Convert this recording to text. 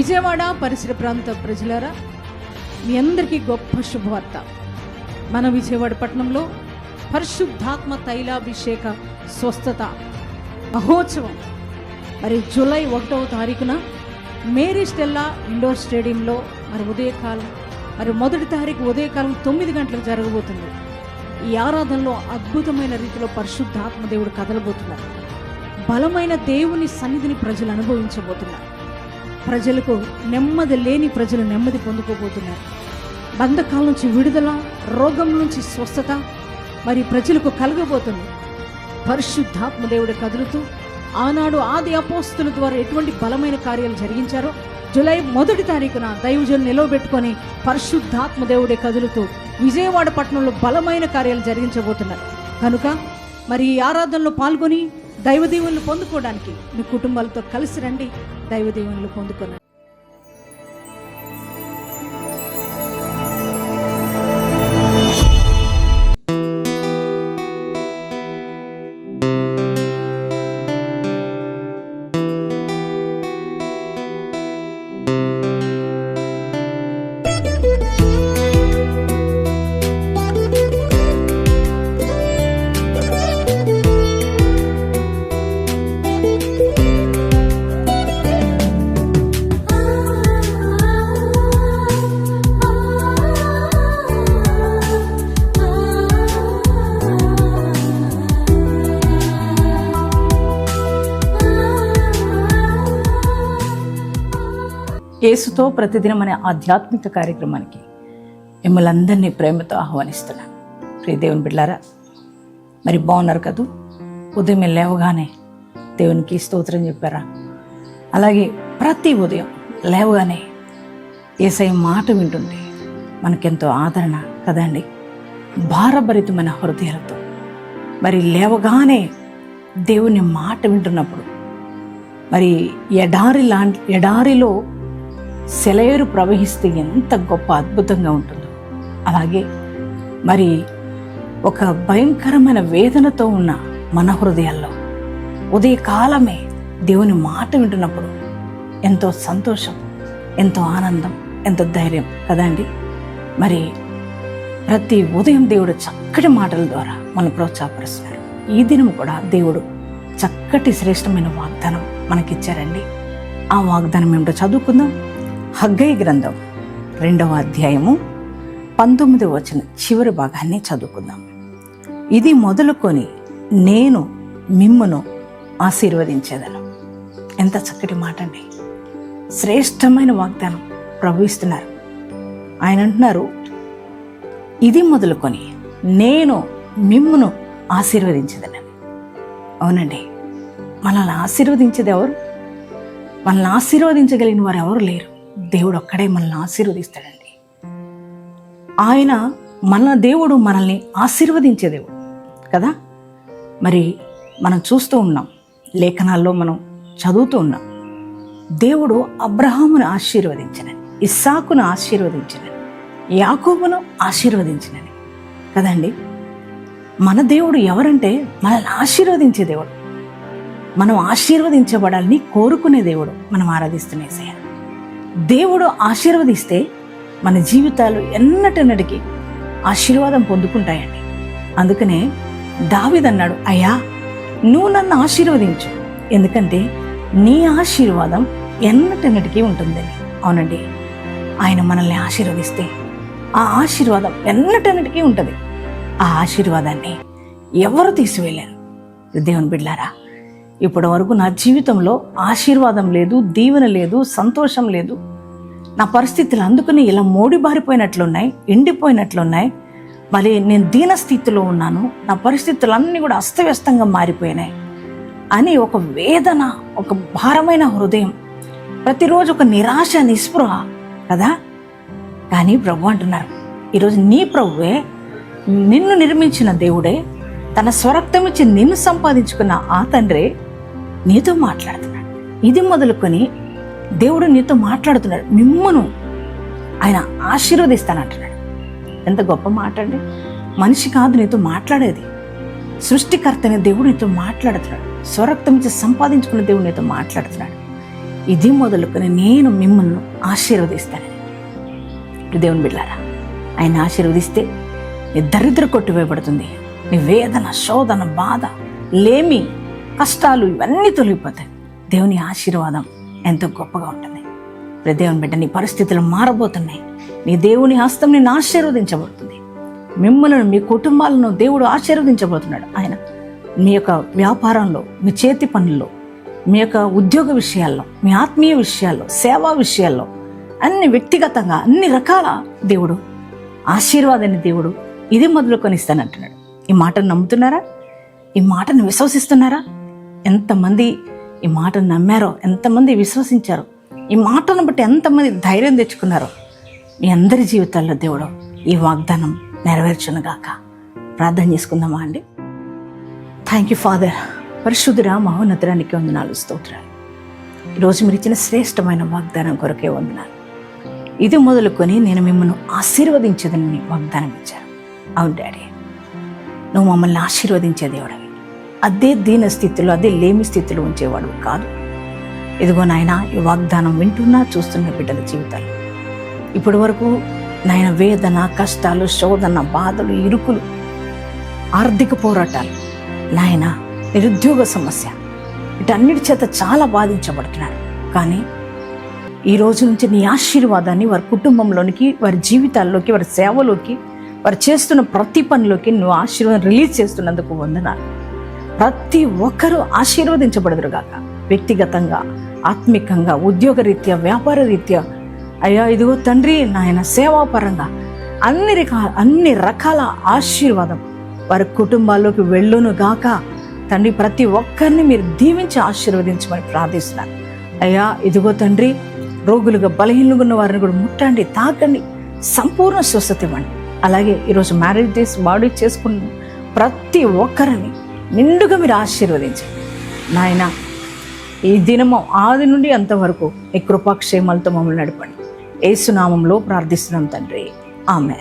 విజయవాడ పరిసర ప్రాంత ప్రజలారా మీ అందరికీ గొప్ప శుభవార్త. మన విజయవాడ పట్టణంలో పరిశుద్ధాత్మ తైలాభిషేక స్వస్థత మహోత్సవం. మరి జూలై ఒకటవ తారీఖున మేరీ స్టెల్లా ఇండోర్ స్టేడియంలో మరి ఉదయకాలం మరి మొదటి తారీఖు ఉదయకాలం తొమ్మిది గంటలకు జరగబోతుంది. ఈ ఆరాధనలో అద్భుతమైన రీతిలో పరిశుద్ధాత్మ దేవుడు కదలబోతున్నారు. బలమైన దేవుని సన్నిధిని ప్రజలు అనుభవించబోతున్నారు. ప్రజలకు నెమ్మది లేని ప్రజలు నెమ్మది పొందుకోబోతున్నారు. బంధకాల నుంచి విడుదల రోగం నుంచి స్వస్థత మరి ప్రజలకు కలగబోతుంది పరిశుద్ధాత్మ దేవుడు కదులుతూ ఆనాడు ఆది అపోస్తుల ద్వారా ఎటువంటి బలమైన కార్యాలు జరిగించారో జూలై మొదటి తారీఖున దైవజను నిలవబెట్టుకొని పరిశుద్ధాత్మ దేవుడే కదులుతూ విజయవాడ పట్టణంలో బలమైన కార్యాలు జరిగించబోతున్నారు. కనుక మరి ఈ ఆరాధనలో పాల్గొని దైవ పొందుకోవడానికి మీ కుటుంబాలతో కలిసి రండి. దైవ పొందుకున్నాను. యేసుతో ప్రతిదినం అనే ఆధ్యాత్మిక కార్యక్రమానికి మిమ్మల్ని అందరినీ ప్రేమతో ఆహ్వానిస్తున్నాను. ప్రియ దేవుని బిడ్డారా మరి బాగున్నారు కదూ? ఉదయం లేవగానే దేవునికి స్తోత్రం చెప్పారా? అలాగే ప్రతి ఉదయం లేవగానే ఏసై మాట వింటుంటే మనకెంతో ఆదరణ కదండి భారభరితమైన హృదయాలతో. మరి లేవగానే దేవుని మాట వింటున్నప్పుడు మరి ఎడారి లాంటి ఎడారిలో సెలయేరు ప్రవహిస్తే ఎంత గొప్ప అద్భుతంగా ఉంటుందో. అలాగే మరి ఒక భయంకరమైన వేదనతో ఉన్న మన హృదయాల్లో ఉదయకాలమే దేవుని మాట వింటున్నప్పుడు ఎంతో సంతోషం ఎంతో ఆనందం ఎంతో ధైర్యం కదండి మరి ప్రతి ఉదయం దేవుడు చక్కటి మాటల ద్వారా మనం ప్రోత్సాహపరుస్తున్నారు. ఈ దినం కూడా దేవుడు చక్కటి శ్రేష్టమైన వాగ్దానం మనకిచ్చారండి. ఆ వాగ్దానం ఏమిటో చదువుకుందాం. హగ్గై గ్రంథం రెండవ అధ్యాయము పంతొమ్మిది వచ్చిన చివరి భాగాన్ని చదువుకుందాం. ఇది మొదలుకొని నేను మిమ్మును ఆశీర్వదించేదను. ఎంత చక్కటి మాట అండి శ్రేష్టమైన వాగ్దానం ప్రభు ఇస్తున్నారు. ఆయన అంటున్నారు ఇది మొదలుకొని నేను మిమ్మును ఆశీర్వదించేదనని. అవునండి. మనల్ని ఆశీర్వదించేది ఎవరు? మనల్ని ఆశీర్వదించగలిగిన వారు ఎవరు లేరు? దేవుడు ఒక్కడే మనల్ని ఆశీర్వదిస్తాడండి. ఆయన మన దేవుడు మనల్ని ఆశీర్వదించే దేవుడు కదా? మరి మనం చూస్తూ ఉన్నాం లేఖనాల్లో మనం చదువుతూ ఉన్నాం. దేవుడు అబ్రహామును ఆశీర్వదించనని ఇస్సాకును ఆశీర్వదించనని యాకోబును ఆశీర్వదించినని కదండి? మన దేవుడు ఎవరంటే మనల్ని ఆశీర్వదించే దేవుడు. మనం ఆశీర్వదించబడాలని కోరుకునే దేవుడు మనం ఆరాధిస్తున్న యేసయ్య దేవుడు ఆశీర్వదిస్తే మన జీవితాలు ఎన్నటెన్నటికి ఆశీర్వాదం పొందుకుంటాయండి. అందుకనే దావిదన్నాడు అయ్యా నువ్వు నన్ను ఆశీర్వదించు. ఎందుకంటే నీ ఆశీర్వాదం ఎన్నటెన్నటికీ ఉంటుందని. అవునండి ఆయన మనల్ని ఆశీర్వదిస్తే ఆ ఆశీర్వాదం ఎన్నటెన్నటికీ ఉంటుంది. ఆ ఆశీర్వాదాన్ని ఎవరు తీసివేయలేరు. దేవుని బిడ్లారా ఇప్పటి వరకు నా జీవితంలో ఆశీర్వాదం లేదు దీవెన లేదు సంతోషం లేదు. నా పరిస్థితులు అందుకని ఇలా మోడిబారిపోయినట్లున్నాయి ఎండిపోయినట్లున్నాయి. మరి నేను దీన స్థితిలో ఉన్నాను నా పరిస్థితులన్నీ కూడా అస్తవ్యస్తంగా మారిపోయినాయి అని ఒక వేదన ఒక భారమైన హృదయం ప్రతిరోజు ఒక నిరాశ నిస్పృహ కదా? కానీ ప్రభు అంటున్నారు ఈరోజు నీ ప్రభువే నిన్ను నిర్మించిన దేవుడే తన స్వరక్తం ఇచ్చి నిన్ను సంపాదించుకున్న ఆ తండ్రే నీతో మాట్లాడుతున్నాడు. ఇది మొదలుకొని దేవుడు నీతో మాట్లాడుతున్నాడు. మిమ్మును ఆయన ఆశీర్వదిస్తానంటున్నాడు. ఎంత గొప్ప మాట అండి. మనిషి కాదు నీతో మాట్లాడేది. సృష్టికర్తనే దేవుడు నీతో మాట్లాడుతున్నాడు. స్వరక్తం ఇచ్చి సంపాదించుకున్న దేవుడు నీతో మాట్లాడుతున్నాడు. ఇది మొదలుకొని నేను మిమ్మల్ని ఆశీర్వదిస్తానని. ఇప్పుడు దేవుని బిడ్డారా ఆయన ఆశీర్వదిస్తే నీ దరిద్ర కొట్టివేయబడుతుంది నీ వేదన శోధన బాధ లేమి కష్టాలు ఇవన్నీ తొలగిపోతాయి. దేవుని ఆశీర్వాదం ఎంతో గొప్పగా ఉంటుంది. ఇప్పుడు దేవుని బిడ్డ నీ పరిస్థితులు మారబోతున్నాయి. నీ దేవుని హస్తం నిన్ను ఆశీర్వదించబడుతుంది. మిమ్మల్ని మీ కుటుంబాలను దేవుడు ఆశీర్వదించబోతున్నాడు. ఆయన మీ యొక్క వ్యాపారంలో మీ చేతి పనుల్లో మీ యొక్క ఉద్యోగ విషయాల్లో మీ ఆత్మీయ విషయాల్లో సేవా విషయాల్లో అన్ని వ్యక్తిగతంగా అన్ని రకాల దేవుడు ఆశీర్వాదాన్ని దేవుడు ఇది మొదలుకొని ఇస్తానంటున్నాడు. ఈ మాటను నమ్ముతున్నారా? ఈ మాటను విశ్వసిస్తున్నారా? ఎంతమంది ఈ మాటను నమ్మారో ఎంతమంది విశ్వసించారో ఈ మాటను బట్టి ఎంతమంది ధైర్యం తెచ్చుకున్నారో మీ అందరి జీవితాల్లో దేవుడు ఈ వాగ్దానం నెరవేర్చునుగాక. ప్రార్థన చేసుకుందామా అండి? థ్యాంక్ యూ ఫాదర్ పరిశుద్ధురా మహోన్నతరానికి వందనాలు స్తోత్రాలు. ఈరోజు మీరు ఇచ్చిన శ్రేష్టమైన వాగ్దానం కొరకే వందనాలు. ఇది మొదలుకొని నేను మిమ్మల్ని ఆశీర్వదించదని వాగ్దానం ఇచ్చాను. అవును డాడీ. నువ్వు మమ్మల్ని ఆశీర్వదించే దేవుడవి. అదే దీన స్థితిలో అదే లేమి స్థితిలో ఉంచేవాడు కాదు. ఇదిగో నాయన ఈ వాగ్దానం వింటున్నా చూస్తున్న బిడ్డల జీవితాలు. ఇప్పటి వరకు నాయన వేదన కష్టాలు శోధన బాధలు ఇరుకులు ఆర్థిక పోరాటాలు నాయన నిరుద్యోగ సమస్య వీటన్నిటి చేత చాలా బాధించబడుతున్నారు. కానీ ఈ రోజు నుంచి నీ ఆశీర్వాదాన్ని వారి కుటుంబంలోనికి వారి జీవితాల్లోకి వారి సేవలోకి వారు చేస్తున్న ప్రతి పనిలోకి నువ్వు ఆశీర్వాదం రిలీజ్ చేస్తున్నందుకు వందనాలు. ప్రతి ఒక్కరూ ఆశీర్వదించబడదురుగాక. వ్యక్తిగతంగా ఆత్మికంగా ఉద్యోగరీత్యా వ్యాపార రీత్యా అయ్యా ఇదిగో తండ్రి నాయన సేవాపరంగా అన్ని రకాల అన్ని రకాల ఆశీర్వాదం వారి కుటుంబాల్లోకి వెళ్ళును గాక. తండ్రి ప్రతి ఒక్కరిని మీరు దీవించి ఆశీర్వదించమని ప్రార్థిస్తున్నాను. అయ్యా ఇదిగో తండ్రి రోగులుగా బలహీనంగా ఉన్న వారిని కూడా ముట్టండి తాకండి సంపూర్ణ స్వస్థత ఇవ్వండి. అలాగే ఈరోజు మ్యారేజ్ డేస్ బాడీ చేసుకున్న ప్రతి ఒక్కరిని నిండుగా మీరు ఆశీర్వదించండి. నాయన ఈ దినము ఆది నుండి అంతవరకు ఈ కృపాక్షేమాలతో మమ్మల్ని నడపండి. ఏసునామంలో ప్రార్థిస్తున్నాం తండ్రి. ఆమె